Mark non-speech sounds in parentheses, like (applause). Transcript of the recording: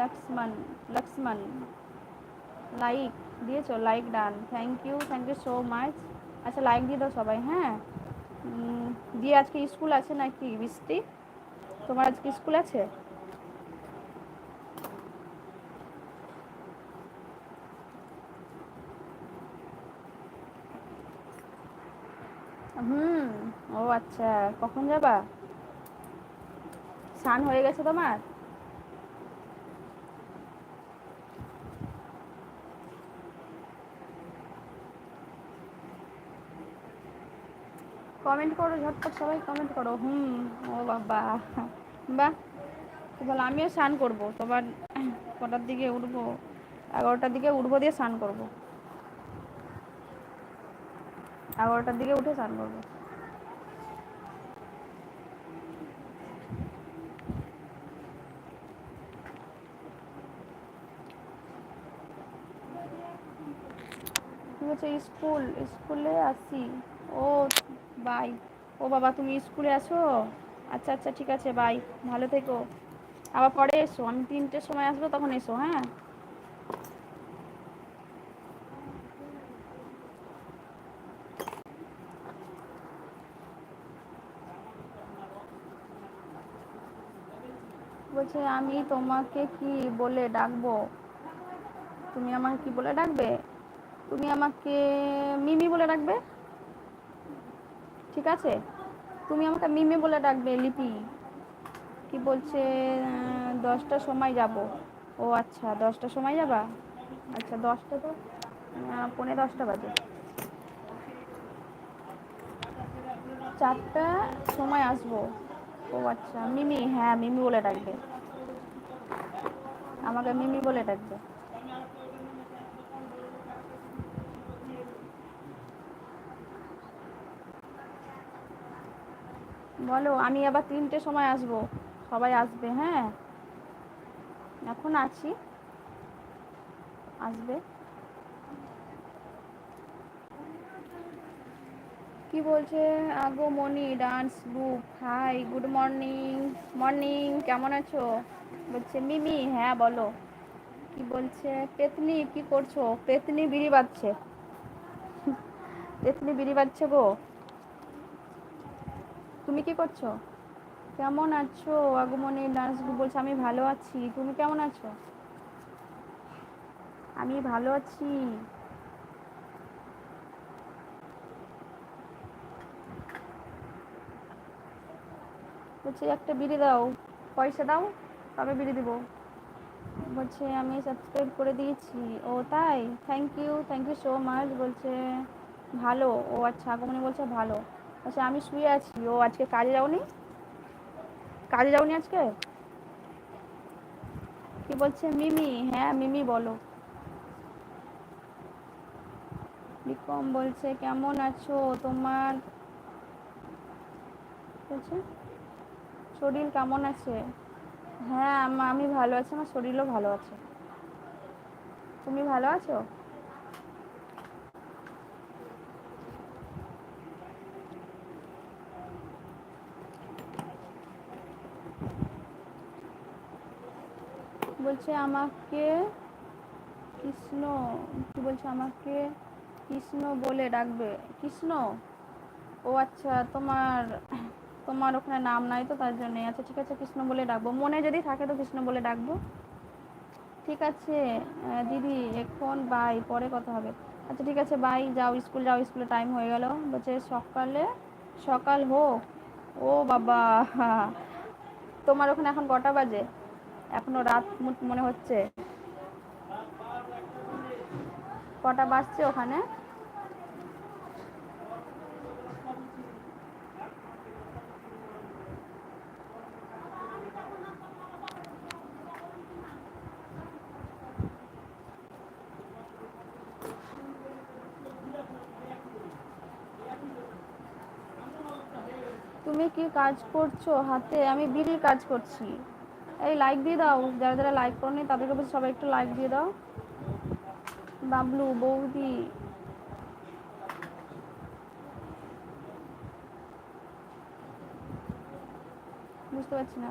Lakshman Lakshman like দিয়েছ like done thank you thank you so much আচ্ছা like দিয়ে দাও সবাই হ্যাঁ? দিয়ে আজকে স্কুল আছে নাকি বৃষ্টি? তোমার আজকে স্কুল আছে? হুম, ও আচ্ছা কখন যাবা? স্নান হয়ে গেছে তোমার? কমেন্ট করো, ঝটপট সবাই কমেন্ট করো। হুম, ও বাবা। বাহ। বলো আমিও স্নান করব। তোমার কটার দিকে উঠবো? এগারোটার দিকে উঠবো দিয়ে স্নান করব। এগারোটার দিকে উঠে স্নান করব। ঠিক আছে স্কুল, স্কুলে আসি। ও বাই। ও বাবা, তুমি স্কুলে আছো? আচ্ছা আচ্ছা ঠিক আছে, বাই। ভালো থেকো। আবার পরে এসো। আমি তিনটের সময় আসব, তখন এসো হ্যাঁ? বলছে, আমি তোমাকে কি বলে ডাকবো? তুমি আমাকে কি বলে ডাকবে? তুমি আমাকে মিমি বলে ডাকবে? ঠিক আছে? তুমি আমাকে মিমি বলে ডাকবে, লিপি। কি বলছে দশটার সময় যাব। ও আচ্ছা দশটার সময় যাবা? আচ্ছা দশটা তো পৌনে দশটা বাজে। চারটা সময় আসব। ও আচ্ছা মিমি হ্যাঁ মিমি বলে ডাকবে। আমাকে মিমি বলে ডাকবে। বলো, আমি আবার তিনটে সময় আসব। সবাই আসবে হ্যাঁ? এখন আছি। আসবে। কি বলছে? আগো Moni dance group hi good morning morning কেমন আছো? বলছে, মিমি হ্যাঁ বলো। কি বলছে? পেতনি, কি করছ? পেতনি বিড়ি বাজছে। (laughs) পেতনি বিড়ি বাজছে গো। তুমি কি করছ? কেমন আছো? আগমনী ডান্স গ্রুপ বলছে, আমি ভালো আছি। তুমি কেমন আছো? আমি ভালো আছি। বলছে, একটা বিড়ি দাও। পয়সা দাও, তবে বিড়ি দিব। বলছে, আমি সাবস্ক্রাইব করে দিয়েছি। ও, তাই? Thank you thank you so much বলছে, ভালো। ও আচ্ছা। আগমনী বলছে, ভালো। আচ্ছা আমি শুয়ে আছি। ও আজকে কাজে যাওনি? কাজে যাওনি আজকে? কি বলছে? মিমি হ্যাঁ মিমি বলো। বিক্রম বলছে, কেমন আছো? তোমার বলছে, শরীর কেমন আছে? হ্যাঁ আমি ভালো আছি। আমার শরীরও ভালো আছে। তুমি ভালো আছো? বলছে আমাকে কৃষ্ণ, কি বলছে আমাকে কৃষ্ণ বলে ডাকবে। কৃষ্ণ? ও আচ্ছা তোমার তোমার ওখানে নাম নাই তো তার জন্য। আচ্ছা ঠিক আছে, কৃষ্ণ বলে ডাকবো। মনে যদি থাকে তো কৃষ্ণ বলে ডাকবো। ঠিক আছে দিদি, এখন বাই পরে কথা হবে। আচ্ছা ঠিক আছে বাই যাও স্কুল, যাও স্কুলে টাইম হয়ে গেল। বলছে সকালে, সকাল হোক। ও বাবা, তোমার ওখানে এখন কটা বাজে? এখনও রাত মনে হচ্ছে। কটা বাজছে ওখানে? তুমি কি কাজ করছ হাতে? আমি বিড়ির কাজ করছি। এই লাইক দিয়ে দাও। যারা যারা লাইক করনি তাদেরকে বলছি সবাই একটু লাইক দিয়ে দাও। বাবলু, বৌদি। বুঝতে পারছি না